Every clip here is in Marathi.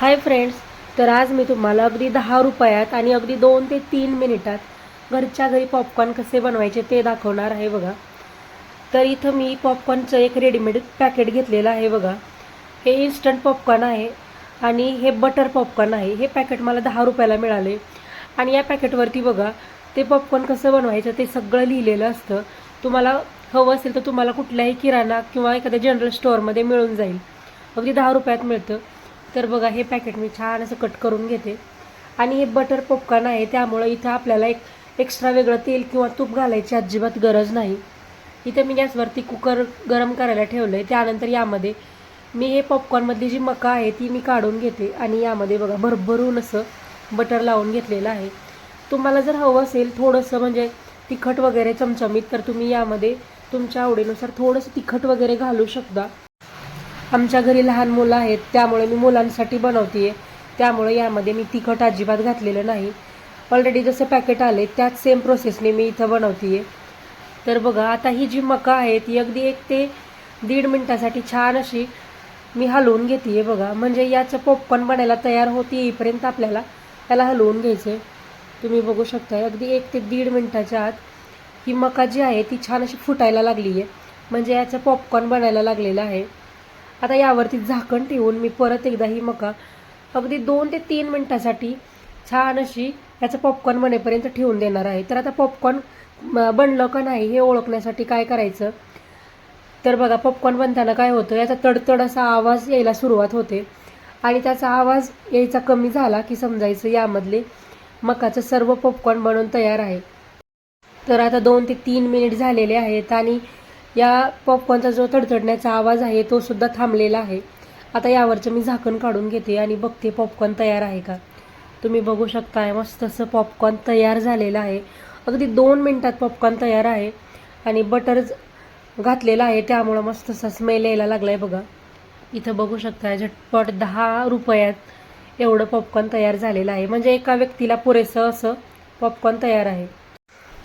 हाय फ्रेंड्स तर आज मी तुम्हाला अगदी दहा रुपयात आणि अगदी दोन ते तीन मिनिटात घरच्या घरी पॉपकॉर्न कसे बनवायचे ते दाखवणार आहे बघा. तर इथं मी पॉपकॉर्नचं एक रेडीमेड पॅकेट घेतलेलं आहे बघा. हे इन्स्टंट पॉपकॉर्न आहे आणि हे बटर पॉपकॉर्न आहे. हे पॅकेट मला दहा रुपयाला मिळाले. आणि या पॅकेटवरती बघा ते पॉपकॉर्न कसं बनवायचं ते सगळं लिहिलेलं असतं. तुम्हाला हवं असेल तर तुम्हाला कुठल्याही किराणा किंवा एखाद्या जनरल स्टोअरमध्ये मिळून जाईल. अगदी दहा रुपयात मिळतं. तर बघा हे पॅकेट मी छान असं कट करून घेते. आणि हे बटर पॉपकॉर्न आहे त्यामुळं इथं आपल्याला एक एक्स्ट्रा वेगळं तेल किंवा तूप घालायची अजिबात गरज नाही. इथे मी गॅसवरती कुकर गरम करायला ठेवलं आहे त्यानंतर यामध्ये मी हे पॉपकॉर्नमधली जी मका आहे ती मी काढून घेते. आणि यामध्ये बघा भरभरून असं बटर लावून घेतलेलं आहे. तुम्हाला जर हवं असेल थोडंसं म्हणजे तिखट वगैरे चमचमीत तर तुम्ही यामध्ये तुमच्या आवडीनुसार थोडंसं तिखट वगैरे घालू शकता. आमच्या घरी लहान मुलं आहेत त्यामुळे मी मुलांसाठी बनवते त्यामुळे यामध्ये मी तिखट अजिबात घातलेलं नाही. ऑलरेडी जसं पॅकेट आले त्याच सेम प्रोसेसने मी इथं बनवते तर बघा आता ही जी मका आहे ती अगदी एक ते दीड मिनटासाठी छान अशी मी हलवून घेते बघा. म्हणजे याचं पॉपकॉर्न बनायला तयार होते येईपर्यंत आपल्याला त्याला हलवून घ्यायचं आहे तुम्ही बघू शकता अगदी एक ते दीड मिनटाच्या आत ही मका जी आहे ती छान अशी फुटायला लागली आहे म्हणजे याचं पॉपकॉर्न बनायला लागलेलं आहे. आता यावरती झाकण ठेवून मी परत एकदा ही मका अगदी दोन ते तीन मिनटासाठी छान अशी याचं पॉपकॉर्न बनेपर्यंत ठेवून देणार आहे. तर आता पॉपकॉर्न बनलं का नाही हे ओळखण्यासाठी काय करायचं? तर बघा पॉपकॉर्न बनताना काय होतं याचा तडतड असा आवाज यायला सुरुवात होते. आणि त्याचा आवाज यायचा कमी झाला की समजायचं यामधले मकाचं सर्व पॉपकॉर्न बनवून तयार आहे. तर आता दोन ते तीन मिनिट झालेले आहेत आणि या पॉपकॉर्नचा जो थडथडण्याचा आवाज आहे तो सुद्धा थांबलेला आहे. आता यावरचं मी झाकण काढून घेते आणि बघते पॉपकॉर्न तयार आहे का. तुम्ही बघू शकताय मस्त असं पॉपकॉर्न तयार झालेलं आहे. अगदी दोन मिनटात पॉपकॉर्न तयार आहे आणि बटर घातलेलं आहे त्यामुळं मस्त असा स्मेल यायला लागला आहे बघा. इथं बघू शकताय झटपट दहा रुपयात एवढं पॉपकॉर्न तयार झालेलं आहे. म्हणजे एका व्यक्तीला पुरेसं असं पॉपकॉर्न तयार आहे.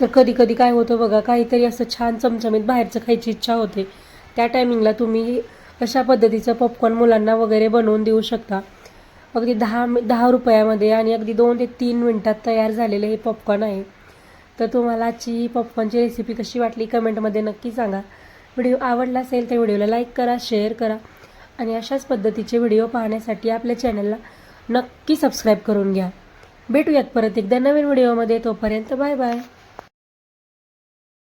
तर कधी कधी काय होतं बघा काहीतरी असं छान चमचमीत बाहेरचं खायची इच्छा होते. त्या टायमिंगला तुम्ही अशा पद्धतीचं पॉपकॉर्न मुलांना वगैरे बनवून देऊ शकता. अगदी दहा दहा रुपयामध्ये आणि अगदी दोन ते तीन मिनटात तयार झालेले हे पॉपकॉर्न आहे. तर तुम्हाला आजची पॉपकॉर्नची रेसिपी कशी वाटली कमेंटमध्ये नक्की सांगा. व्हिडिओ आवडला असेल तर व्हिडिओला लाईक करा शेअर करा आणि अशाच पद्धतीचे व्हिडिओ पाहण्यासाठी आपल्या चॅनलला नक्की सबस्क्राईब करून घ्या. भेटूयात परत एकदा नवीन व्हिडिओमध्ये तोपर्यंत बाय बाय